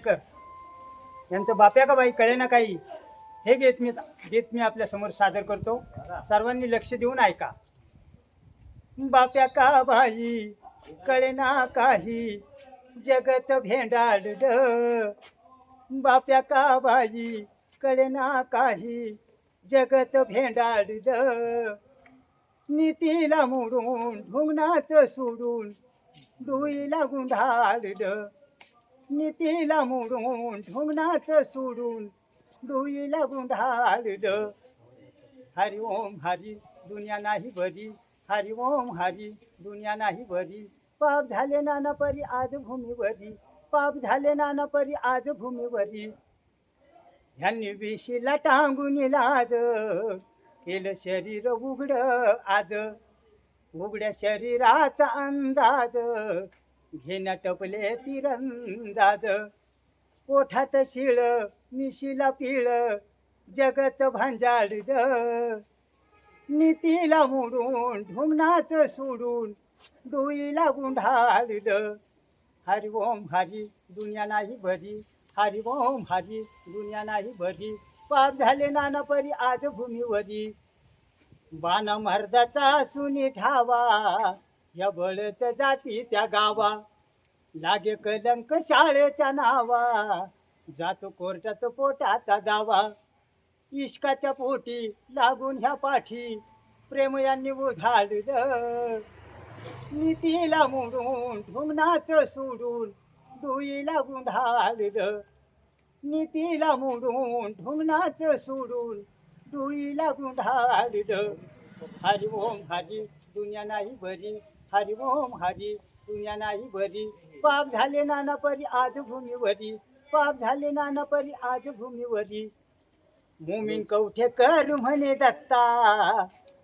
कर यांचं बाप्या का बाई? कळे ना काही. हे गीत मी गीत मी आपल्यासमोर सादर करतो. सर्वांनी लक्ष देऊन ऐका. बाप्या का बाई? कळे ना काही. जगत भेंडाड बाप्या का बाई? कळे ना काही. जगत भेंडाड नीतीला मोडून ढुंगणाचं सोडून डोईला गुंढाळड नीतीला मोडून ढोंगणाच सोडून डोईला गुंढाळड हरि ओम हरी दुनिया नाही बरी हरि ओम हरी दुनिया नाही बरी पाप झाले नाना परी आज भूमीवरी. पाप झाले नाना परी आज भूमीवरी. ह्यांनी विशीला टांगून लाज केलं शरीर उघड आज. उघड्या शरीराचा अंदाज घेण्या टपले तिरंदाज. ओठात शिळ निशिला पिळ जगच भांजाड नीतीला मोडून ढुंगणाच सोडून डोईला गुंढाळड हरि ओम हरी दुनिया नाही भरी. हरि ओम हरी दुनिया नाही भरी. पाप झाले नाना परी आज भूमीवरी. बाण मर्दाचा सुनी ठावा. या बळच्या जाती त्या गावा. लागे कलंक शाळेच्या नावा. जातो कोर्टात पोटाचा दावा. इश्काच्या पोटी लागून ह्या पाठी प्रेम यांनी उधाडलं. नीतीला मोडून ढुंगणाचं सोडून डोईला गुंढाळलं नीतीला मोडून ढुंगणाचं सोडून डोईला गुंढाळलं हरी ओम हरी दुनिया नाही बरी. हरि ओम हरी दुनिया नाही भरी. पाप झाले नाना परी आज भूमीवरी पाप झाले नाना परी आज भूमीवरी मुमीन कवठे कर म्हणे दत्ता.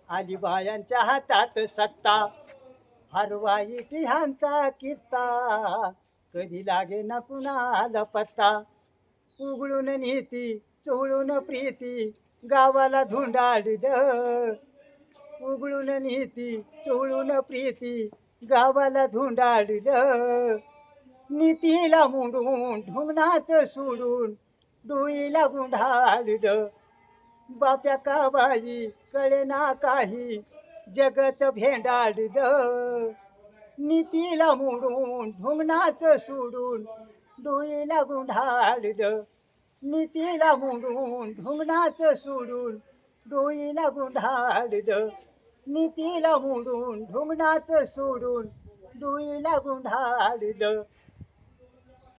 आली बायांच्या हातात सत्ता. फार वाईट ह्यांचा कधी लागे ना कुणाला पत्ता. उघडून नीती चोळून प्रीती. गावाला धुंडाळ उघडून नीती चोळून प्रीती गावाला धुंडाळलं. नीतीला मुंडून ढुंगणाचं सोडून डोईला गुंढाळड बाप्या का बाई कळे ना काही जगत भेंडाळलं. नीतीला मोडून ढुंगणाचं सोडून डोईला गुंढाळड नीतीला मोडून ढुंगणाचं सोडून डोईला गुंढाळड नीतीला मोडून ढुंगणाचं सोडून डोईला गुंढाळलं